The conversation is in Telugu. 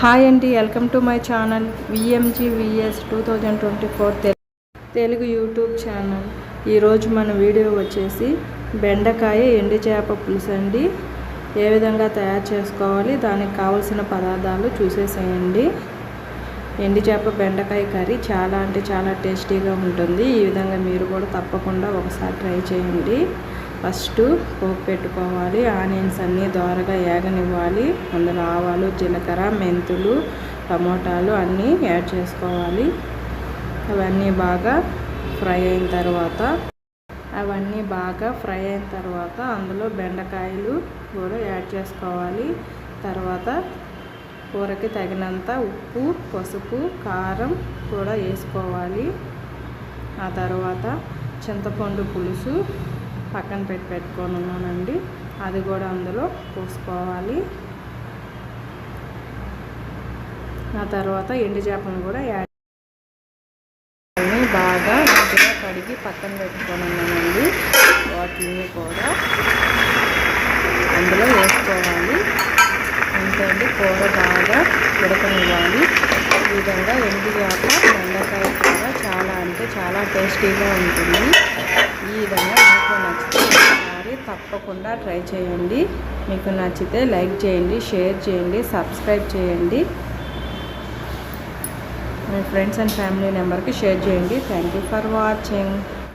హాయ్ అండి welcome to my channel VMG VS two thousand twenty four Telugu YouTube channel. ఈరోజు మన వీడియో వచ్చేసి బెండకాయ ఎండు చేప పులుసు అండి. ఏ విధంగా తయారు చేసుకోవాలి దానికి కావలసిన పదార్థాలు చూసేసేయండి. ఎండు చేప బెండకాయ కర్రీ చాలా అంటే చాలా టేస్టీగా ఉంటుంది. ఈ విధంగా మీరు కూడా తప్పకుండా ఒకసారి ట్రై చేయండి. ఫస్ట్ పోపు పెట్టుకోవాలి ఆనియన్స్ అన్నీ దోరగా ఏగనివ్వాలి. అందులో ఆవాలు జీలకర్ర మెంతులు టమోటాలు అన్నీ యాడ్ చేసుకోవాలి. అవన్నీ బాగా ఫ్రై అయిన తర్వాత అవన్నీ బాగా ఫ్రై అయిన తర్వాత అందులో బెండకాయలు కూడా యాడ్ చేసుకోవాలి. తర్వాత కూరకి తగినంత ఉప్పు పసుపు కారం కూడా వేసుకోవాలి. ఆ తర్వాత చింతపండు పులుసు పక్కన పెట్టి పెట్టుకొని ఉన్నానండి. అది కూడా అందులో పోసుకోవాలి. ఆ తర్వాత ఎండు చేపలను కూడా యాడ్ బాగా మంచిగా కడిగి పక్కన పెట్టుకొని ఉన్నానండి. వాటిని కూడా అందులో వేసుకోవాలి. అంతే కూర బాగా ఉడకనివ్వాలి. ఈ విధంగా ఎండు చేప చాలా టేస్టీగా ఉంటుంది. ఈ విధంగా మీకు నచ్చితే ఒకసారి తప్పకుండా ట్రై చేయండి. మీకు నచ్చితే లైక్ చేయండి షేర్ చేయండి సబ్స్క్రైబ్ చేయండి. మీ ఫ్రెండ్స్ అండ్ ఫ్యామిలీ నెంబర్కి షేర్ చేయండి. Thank you for watching.